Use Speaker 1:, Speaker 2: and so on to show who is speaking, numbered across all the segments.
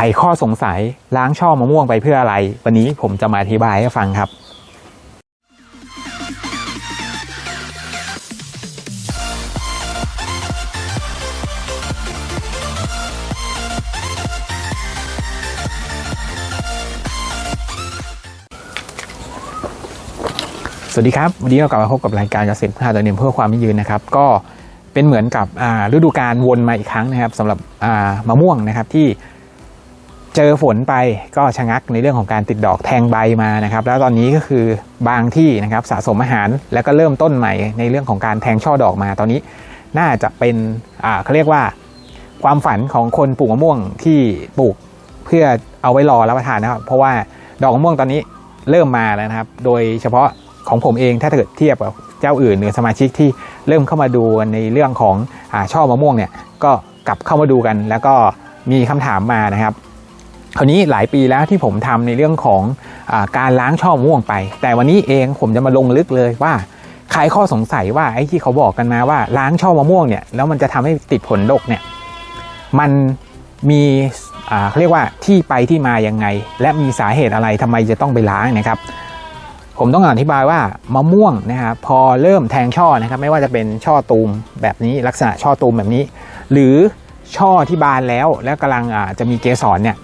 Speaker 1: ไขข้อสงสัยล้างช่อมะม่วงไปเพื่ออะไร วันนี้ผมจะมาอธิบายให้ฟังครับ สวัสดีครับ วันนี้เรากลับมาพบกับรายการเกษตรพัฒนาตัวเนียมเพื่อความยั่งยืนนะครับ ก็เป็นเหมือนกับฤดูกาลวนมาอีกครั้งนะครับสำหรับมะม่วงนะครับที่ เจอฝนไปก็ชะงักในเรื่องของการติดดอกแทงใบมานะครับ แล้วตอนนี้ก็คือบางที่นะครับสะสมอาหารแล้วก็เริ่มต้นใหม่ในเรื่องของการแทงช่อดอกมาตอนนี้ น่าจะเป็นอ่าเขาเรียกว่า ความฝันของคนปลูกมะม่วงที่ปลูกเพื่อเอาไว้รอรับประทานนะครับ เพราะว่าดอกมะม่วงตอนนี้เริ่มมาแล้วนะครับ โดยเฉพาะของผมเองถ้าเกิดเทียบกับเจ้าอื่นหรือสมาชิกที่เริ่มเข้ามาดูในเรื่องของอช่อมะม่วงเนี่ยก็กลับเข้ามาดูกัน แล้วก็มีคำถามมานะครับ คราวนี้หลายปีแล้วที่ผมทำในเรื่องของอการล้างช่อมะม่วงไป แต่วันนี้เองผมจะมาลงลึกเลยว่าใครข้อสงสัยว่าไอ้ที่เขาบอกกันมาว่าล้างช่อมะม่วงเนี่ยแล้วมันจะทำให้ติดผลดกเนี่ยมันมีเขาเรียกว่าที่ไปที่มายังไง และมีสาเหตุอะไรทำไมจะต้องไปล้างนะครับ ผมต้องอธิบายว่ามะม่วงนะครับพอเริ่มแทงช่อนะครับไม่ว่าจะเป็นช่อตูมแบบนี้ลักษณะช่อตูมแบบนี้ หรือช่อที่บานแล้วแล้วกำลังจะมีเกสรเนี่ย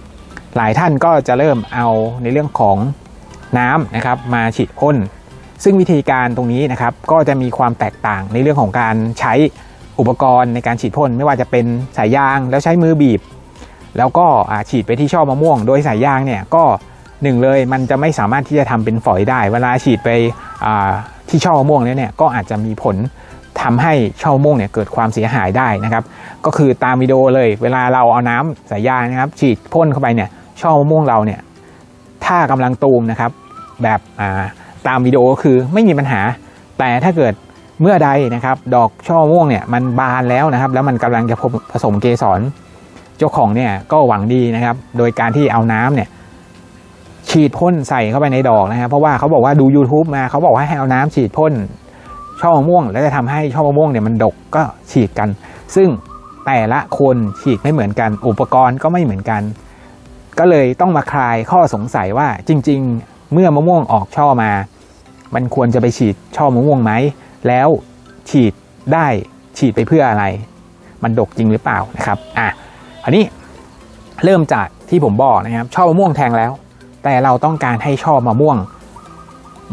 Speaker 1: หลายท่านก็จะเริ่มเอาในเรื่องของน้ำนะครับมาฉีดพ่นซึ่งวิธีการตรงนี้นะครับก็จะมีความแตกต่างในเรื่องของการใช้อุปกรณ์ในการฉีดพ่นไม่ว่าจะเป็นสายยางแล้วใช้มือบีบ แล้วก็ฉีดไปที่ช่อมะม่วง โดยสายยางเนี่ยก็หนึ่งเลยมันจะไม่สามารถที่จะทำเป็นฝอยได้ เวลาฉีดไปที่ช่อมะม่วงแล้วเนี่ยก็อาจจะมีผลทำให้ช่อมะม่วงเนี่ยเกิดความเสียหายได้นะครับ ก็คือตามวิดีโอเลย เวลาเราเอาน้ำสายยางนะครับ ฉีดพ่นเข้าไปเนี่ย ช่อมะม่วงเราเนี่ยถ้ากำลังตูมนะครับ แบบาตามวิดีโอคือไม่มีปัญหา แต่ถ้าเกิดเมื่อใดนะครับ ดอกช่อม่วงเนี่ยมันบานแล้วนะครับ แล้วมันกำลังจะผสมเกสรเจ้าของเนี่ยก็หวังดีนะครับ โดยการที่เอาน้ำเนี่ยฉีดพ่นใส่เข้าไปในดอกนะครับ เพราะว่าเขาบอกว่าดู YouTube มาเขาบอกว่าให้เอาน้ำฉีดพ่นช่อมะม่วง แล้วจะทำให้ช่อมะม่วงเนี่ยมันดกก็ฉีดกัน ซึ่งแต่ละคนฉีดไม่เหมือนกัน อุปกรณ์ก็ไม่เหมือนกัน ก็เลยต้องมาคลายข้อสงสัยว่าจริง ๆ เมื่อมะม่วงออกช่อมา มันควรจะไปฉีดช่อมะม่วงไหม แล้วฉีดได้ฉีดไปเพื่ออะไร มันดกจริงหรือเปล่านะครับอะอันนี้เริ่มจากที่ผมบอกนะครับช่อมะม่วงแทงแล้ว แต่เราต้องการให้ช่อมะม่วง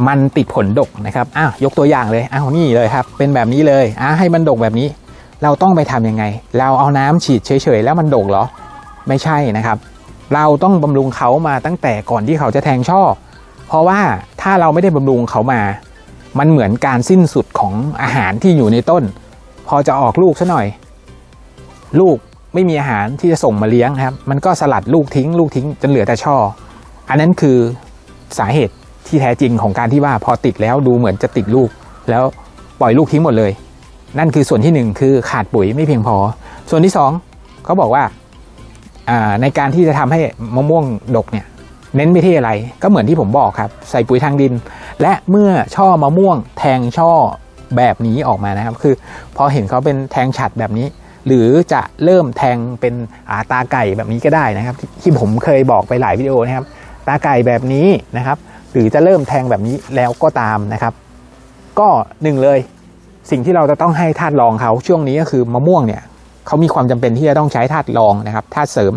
Speaker 1: มันติดผลดกนะครับอ้าวยกตัวอย่างเลยอ้าวนี่เลยครับ เป็นแบบนี้เลยอะให้มันดกแบบนี้ เราต้องไปทำยังไง เราเอาน้ำฉีดเฉยๆ แล้วมันดกเหรอ ไม่ใช่นะครับ เราต้องบำรุงเขามาตั้งแต่ก่อนที่เขาจะแทงช่อ เพราะว่าถ้าเราไม่ได้บำรุงเขามา มันเหมือนการสิ้นสุดของอาหารที่อยู่ในต้น พอจะออกลูกซะหน่อย ลูกไม่มีอาหารที่จะส่งมาเลี้ยงครับ มันก็สลัดลูกทิ้ง ลูกทิ้งจนเหลือแต่ช่อ อันนั้นคือสาเหตุที่แท้จริงของการที่ว่าพอติดแล้วดูเหมือนจะติดลูก แล้วปล่อยลูกทิ้งหมดเลย นั่นคือส่วนที่หนึ่งคือขาดปุ๋ยไม่เพียงพอ ส่วนที่สองเขาบอกว่าอ่า ในการที่จะทำให้มะม่วงดกเนี่ยเน้นไปที่อะไรก็เหมือนที่ผมบอกครับ ใส่ปุ๋ยทางดิน และเมื่อช่อมะม่วงแทงช่อแบบนี้ออกมานะครับ คือพอเห็นเขาเป็นแทงฉัดแบบนี้ หรือจะเริ่มแทงเป็นอาตาไก่แบบนี้ก็ได้นะครับ ที่ผมเคยบอกไปหลายวิดีโอนะครับ ตาไก่แบบนี้นะครับ หรือจะเริ่มแทงแบบนี้แล้วก็ตามนะครับ ก็หนึ่งเลย สิ่งที่เราจะต้องให้ธาตุรองเขาช่วงนี้ก็คือมะม่วงเนี่ย เขามีความจำเป็นที่จะต้องใช้ธาตุรองนะครับธาตุเสริม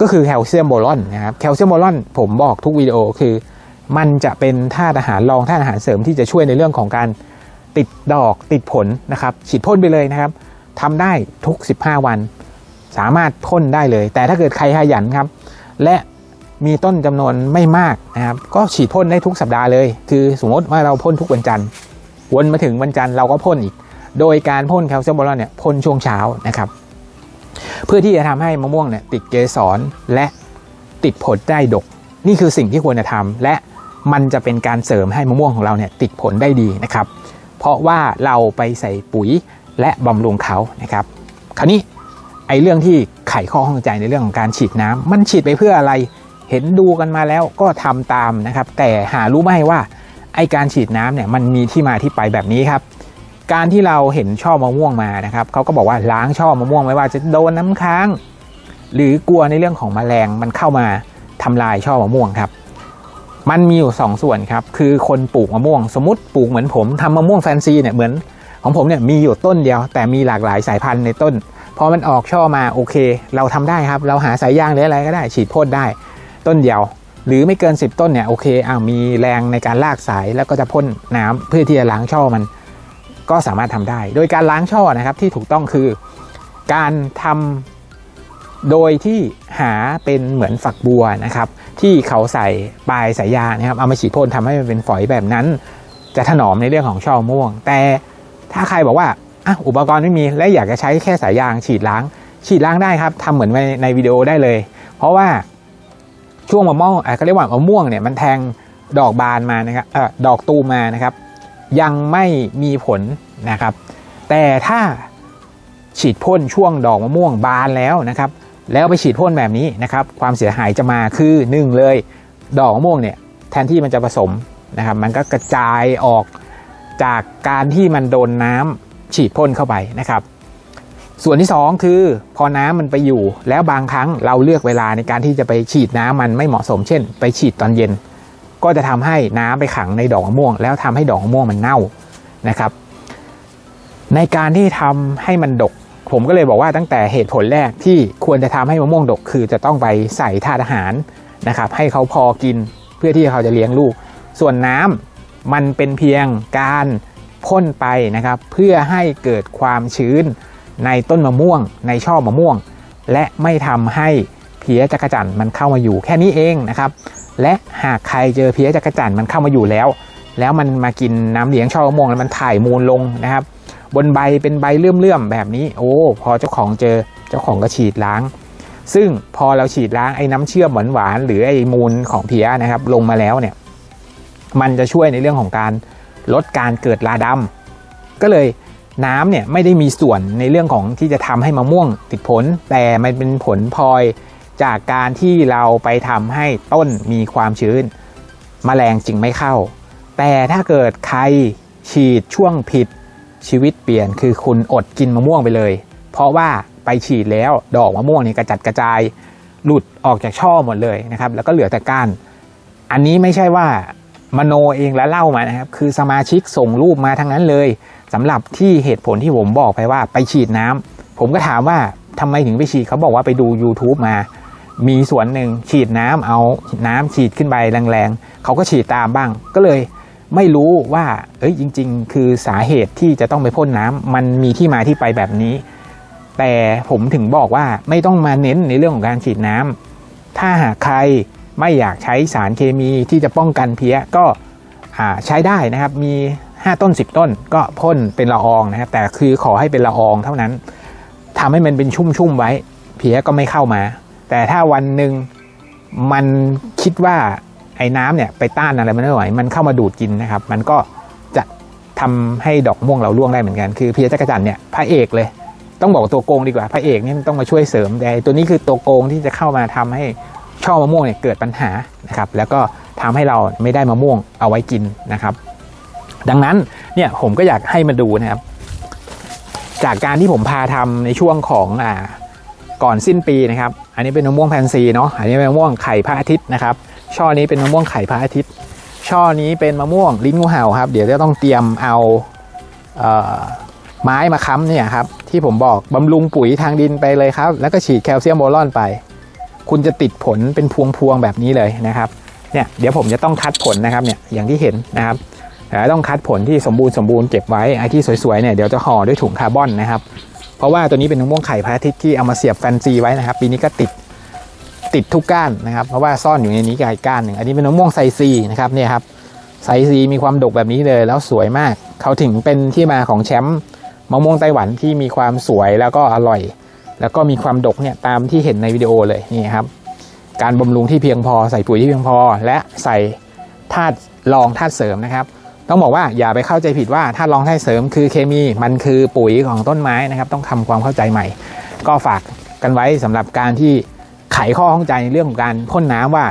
Speaker 1: ก็คือแคลเซียมโบรอนนะครับแคลเซียมโบรอนผมบอกทุกวิดีโอคือ มันจะเป็นธาตุอาหารรองธาตุอาหารเสริมที่จะช่วยในเรื่องของการติดดอกติดผลนะครับ ฉีดพ่นไปเลยนะครับทำได้ทุก 15 วัน สามารถพ่นได้เลย แต่ถ้าเกิดใครขยันครับ และมีต้นจำนวนไม่มากนะครับ ก็ฉีดพ่นได้ทุกสัปดาห์เลย คือสมมติว่าเราพ่นทุกวันจันทร์วนมาถึงวันจันทร์เราก็พ่นอีก โดยการพ่นแคลเซียมโบรอนเนี่ยพ่นช่วงเช้านะครับ เพื่อที่จะทำให้มะม่วงเนี่ยติดเกสรและติดผลได้ดก นี่คือสิ่งที่ควรจะทำและมันจะเป็นการเสริมให้มะม่วงของเราเนี่ยติดผลได้ดีนะครับ เพราะว่าเราไปใส่ปุ๋ยและบำรุงเขานะครับ คราวนี้ไอ้เรื่องที่ไขข้อข้องใจในเรื่องของการฉีดน้ำมันฉีดไปเพื่ออะไรเห็นดูกันมาแล้วก็ทำตามนะครับ แต่หารู้ไหมว่าไอ้การฉีดน้ำเนี่ยมันมีที่มาที่ไปแบบนี้ครับ การที่เราเห็นช่อมะม่วงมานะครับเขาก็บอกว่าล้างช่อมะม่วงไม่ว่าจะโดนน้ำค้าง หรือกลัวในเรื่องของแมลงมันเข้ามาทำลายช่อมะม่วงครับ มันมีอยู่2ส่วนครับ คือคนปลูกมะม่วง สมมติปลูกเหมือนผมทำมะม่วงแฟนซีเนี่ยเหมือนของผมเนี่ยมีอยู่ต้นเดียว แต่มีหลากหลายสายพันธุ์ในต้นพอมันออกช่อมาโอเค เราทำได้ครับ เราหาสายยางหรืออะไรก็ได้ ฉีดพ่นได้ ต้นเดียว หรือไม่เกิน 10 ต้นเนี่ยโอเคอ่ามีแรงในการลากสายแล้วก็จะพ่นน้ำเพื่อที่จะล้างช่อมัน ก็สามารถทำได้ โดยการล้างช่อนะครับที่ถูกต้องคือการทำโดยที่หาเป็นเหมือนฝักบัวนะครับ ที่เขาใส่ปลายสายยางนะครับเอามาฉีดพ่นทำให้มันเป็นฝอยแบบนั้น จะถนอมในเรื่องของช่อม่วง แต่ถ้าใครบอกว่าอะอุปกรณ์ไม่มีและอยากจะใช้แค่สายยางฉีดล้าง ฉีดล้างได้ครับทำเหมือนในในวิดีโอได้เลย เพราะว่าช่วงมะม่วงอะเขาเรียกว่ามะม่วงเนี่ยมันแทงดอกบานมานะครับเออดอกตูมมานะครับ ยังไม่มีผลนะครับ แต่ถ้าฉีดพ่นช่วงดอกมะม่วงบานแล้วนะครับ แล้วไปฉีดพ่นแบบนี้นะครับ ความเสียหายจะมาคือหนึ่งเลย ดอกมะม่วงเนี่ยแทนที่มันจะผสมนะครับ มันก็กระจายออกจากการที่มันโดนน้ำฉีดพ่นเข้าไปนะครับ ส่วนที่ 2 คือพอน้ำมันไปอยู่ แล้วบางครั้งเราเลือกเวลาในการที่จะไปฉีดน้ำมันไม่เหมาะสม เช่น ไปฉีดตอนเย็น ก็จะทำให้น้ำไปขังในดอกมะม่วง แล้วทำให้ดอกมะม่วงมันเน่านะครับ ในการที่ทำให้มันดก ผมก็เลยบอกว่าตั้งแต่เหตุผลแรกที่ควรจะทำให้มะม่วงดก คือจะต้องไปใส่ธาตุอาหารนะครับ ให้เขาพอกินเพื่อที่เขาจะเลี้ยงลูก ส่วนน้ำมันเป็นเพียงการพ่นไปนะครับ เพื่อให้เกิดความชื้นในต้นมะม่วง ในช่อมะม่วง และไม่ทำให้เพี้ยจักรจั่นมันเข้ามาอยู่แค่นี้เองนะครับ และหากใครเจอเพี้ยจักรจั่นมันเข้ามาอยู่แล้ว แล้วมันมากินน้ำเลี้ยงช่อมะม่วงแล้วมันถ่ายมูลลงนะครับ บนใบเป็นใบเลื่อมๆแบบนี้ โอ้ พอเจ้าของเจอเจ้าของก็ฉีดล้าง ซึ่งพอเราฉีดล้างไอ้น้ำเชื่อมหวานๆหรือไอ้มูลของเพี้ยนะครับ ลงมาแล้วเนี่ย มันจะช่วยในเรื่องของการลดการเกิดราดำก็เลยน้ำเนี่ยไม่ได้มีส่วนในเรื่องของที่จะทำให้มะม่วงติดผล แต่มันเป็นผลพลอย จากการที่เราไปทำให้ต้นมีความชื้นแมลงจึงไม่เข้า แต่ถ้าเกิดใครฉีดช่วงผิดชีวิตเปลี่ยนคือคุณอดกินมะม่วงไปเลย เพราะว่าไปฉีดแล้วดอกมะม่วงนี่กระจัดกระจายหลุดออกจากช่อหมดเลยนะครับ แล้วก็เหลือแต่ก้านอันนี้ไม่ใช่ว่ามโนเองแล้วเล่ามานะครับ คือสมาชิกส่งรูปมาทั้งนั้นเลยสำหรับที่เหตุผลที่ผมบอกไปว่าไปฉีดน้ำผมก็ถามว่าทำไมถึงไปฉีดเขาบอกว่าไปดู YouTube มา มีสวนหนึ่งฉีดน้ำเอาน้ำฉีดขึ้นไปแรงๆเขาก็ฉีดตามบ้าง ก็เลยไม่รู้ว่า เอ้ยจริง ๆ คือสาเหตุที่จะต้องไปพ่นน้ำมันมีที่มาที่ไปแบบนี้ แต่ผมถึงบอกว่าไม่ต้องมาเน้นในเรื่องของการฉีดน้ำถ้าหากใครไม่อยากใช้สารเคมีที่จะป้องกันเพี้ยก็ใช้ได้นะครับ มี 5 ต้น 10 ต้นก็พ่นเป็นละอองนะครับ แต่คือขอให้เป็นละอองเท่านั้นทำให้มันเป็นชุ่มๆไว้ เพี้ยก็ไม่เข้ามา แต่ถ้าวันหนึ่งมันคิดว่าไอ้น้ำเนี่ยไปต้านอะไรมันไม่ไหวมันเข้ามาดูดกินนะครับ มันก็จะทำให้ดอกม่วงเราร่วงได้เหมือนกัน คือพี้ยจักรจันทร์เนี่ยพระเอกเลย ต้องบอกว่าตัวโกงดีกว่าพระเอกเนี่ยมันต้องมาช่วยเสริมแต่ตัวนี้คือตัวโกงที่จะเข้ามาทำให้ช่อมะม่วงเนี่ยเกิดปัญหานะครับ แล้วก็ทำให้เราไม่ได้มะม่วงเอาไว้กินนะครับ ดังนั้นเนี่ยผมก็อยากให้มาดูนะครับ จากการที่ผมพาทำในช่วงของอ่าก่อนสิ้นปีนะครับ อันนี้เป็นมะม่วงแพนซีเนาะ อันนี้เป็นมะม่วงไข่พระอาทิตย์นะครับ ช่อนี้เป็นมะม่วงไข่พระอาทิตย์ ช่อนี้เป็นมะม่วงลิ้นงูเห่าครับ เดี๋ยวจะต้องเตรียมเอาเออไม้มาค้ำเนี่ยครับที่ผมบอกบำรุงปุ๋ยทางดินไปเลยครับ แล้วก็ฉีดแคลเซียมโบรอนไป คุณจะติดผลเป็นพวงๆแบบนี้เลยนะครับเนี่ยเดี๋ยวผมจะต้องคัดผลนะครับเนี่ยอย่างที่เห็นนะครับแต่ต้องคัดผลที่สมบูรณ์สมบูรณ์เก็บไว้ไอ้ที่สวยๆเนี่ยเดี๋ยวจะห่อด้วยถุงคาร์บอนนะครับ เพราะว่าตัวนี้เป็นมะม่วงไข่พระอาทิตย์ที่เอามาเสียบแฟนซีไว้นะครับ ปีนี้ก็ติดติดทุกก้านนะครับ เพราะว่าซ่อนอยู่ในนี้กับอีกก้านหนึ่งอันนี้เป็นมะม่วงไซซีนะครับเนี่ยครับไซซีมีความดกแบบนี้เลย แล้วสวยมาก เขาถึงเป็นที่มาของแชมป์มะม่วงไต้หวันที่มีความสวยแล้วก็อร่อย แล้วก็มีความดกเนี่ยตามที่เห็นในวิดีโอเลยนี่ครับการบำรุงที่เพียงพอใส่ปุ๋ยที่เพียงพอ และใส่ธาตุรองธาตุเสริมนะครับ ต้องบอกว่าอย่าไปเข้าใจผิดว่าธาตุรองธาตุเสริมคือเคมีมันคือปุ๋ยของต้นไม้นะครับ ต้องทำความเข้าใจใหม่ ก็ฝากกันไว้สำหรับการที่ไขข้อข้องใจในเรื่องของการพ่นน้ำว่า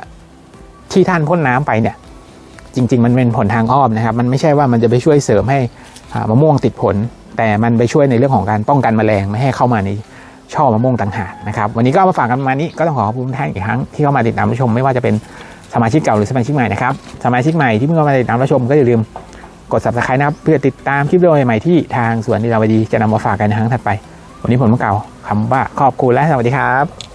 Speaker 1: ที่ท่านพ่นน้ำไปเนี่ยจริง ๆ มันเป็นผลทางอ้อมนะครับ มันไม่ใช่ว่ามันจะไปช่วยเสริมให้มะม่วงติดผล แต่มันไปช่วยในเรื่องของการป้องกันแมลงไม่ให้เข้ามาในช่อมะม่วงต่างหากนะครับ วันนี้ก็มาฝากกันมานี้ก็ต้องขอขอบคุณท่านอีกครั้งที่เข้ามาติดตามชมไม่ว่าจะเป็น สมาชิกเก่าหรือสมาชิกใหม่นะครับสมาชิกใหม่ที่เพิ่งเข้ามาติดตามรับชมก็อย่าลืมกด subscribe นะครับเพื่อติดตามคลิปวิดีโอใหม่ที่ทางสวนนิราวดีจะนำมาฝากกันในครั้งถัดไป วันนี้ผมต้องกล่าวคำว่าขอบคุณและสวัสดีครับ